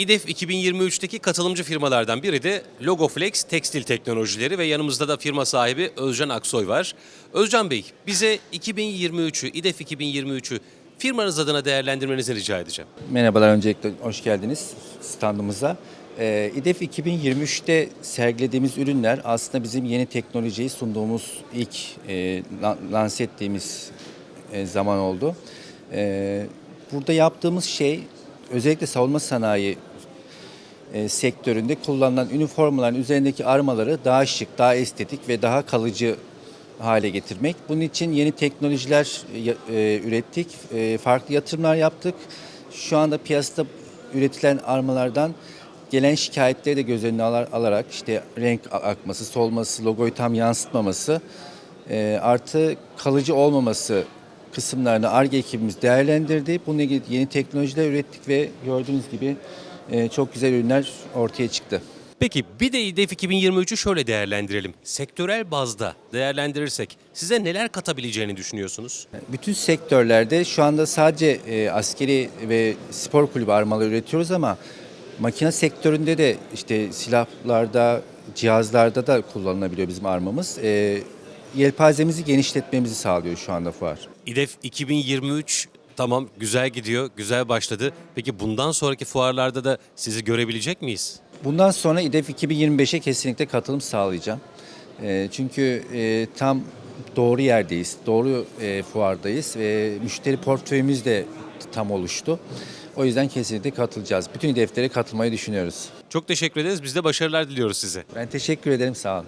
İDEF 2023'teki katılımcı firmalardan biri de Logoflex Tekstil Teknolojileri ve yanımızda da firma sahibi Özcan Aksoy var. Özcan Bey, bize 2023'ü, İDEF 2023'ü firmanız adına değerlendirmenizi rica edeceğim. Merhabalar öncelikle hoş geldiniz standımıza. Ee, İDEF 2023'te sergilediğimiz ürünler aslında bizim yeni teknolojiyi sunduğumuz ilk e, lan- lanse ettiğimiz e, zaman oldu. Ee, burada yaptığımız şey özellikle savunma sanayi e, sektöründe kullanılan üniformaların üzerindeki armaları daha şık, daha estetik ve daha kalıcı hale getirmek. Bunun için yeni teknolojiler e, e, ürettik, e, farklı yatırımlar yaptık. Şu anda piyasada üretilen armalardan gelen şikayetleri de göz önüne alar- alarak işte renk akması, solması, logoyu tam yansıtmaması e, artı kalıcı olmaması kısımlarını ARGE ekibimiz değerlendirdi. Bununla ilgili yeni teknolojiler ürettik ve gördüğünüz gibi çok güzel ürünler ortaya çıktı. Peki bir de İDEF 2023'ü şöyle değerlendirelim. Sektörel bazda değerlendirirsek size neler katabileceğini düşünüyorsunuz? Bütün sektörlerde şu anda sadece e, askeri ve spor kulübü armaları üretiyoruz ama makine sektöründe de işte silahlarda, cihazlarda da kullanılabiliyor bizim armamız. E, yelpazemizi genişletmemizi sağlıyor şu anda fuar. İDEF 2023 tamam güzel gidiyor, güzel başladı. Peki bundan sonraki fuarlarda da sizi görebilecek miyiz? Bundan sonra İDEF 2025'e kesinlikle katılım sağlayacağım. E, çünkü e, tam doğru yerdeyiz, doğru e, fuardayız ve müşteri portföyümüz de tam oluştu. O yüzden kesinlikle katılacağız. Bütün İDEF'lere katılmayı düşünüyoruz. Çok teşekkür ederiz. Biz de başarılar diliyoruz size. Ben teşekkür ederim, sağ olun.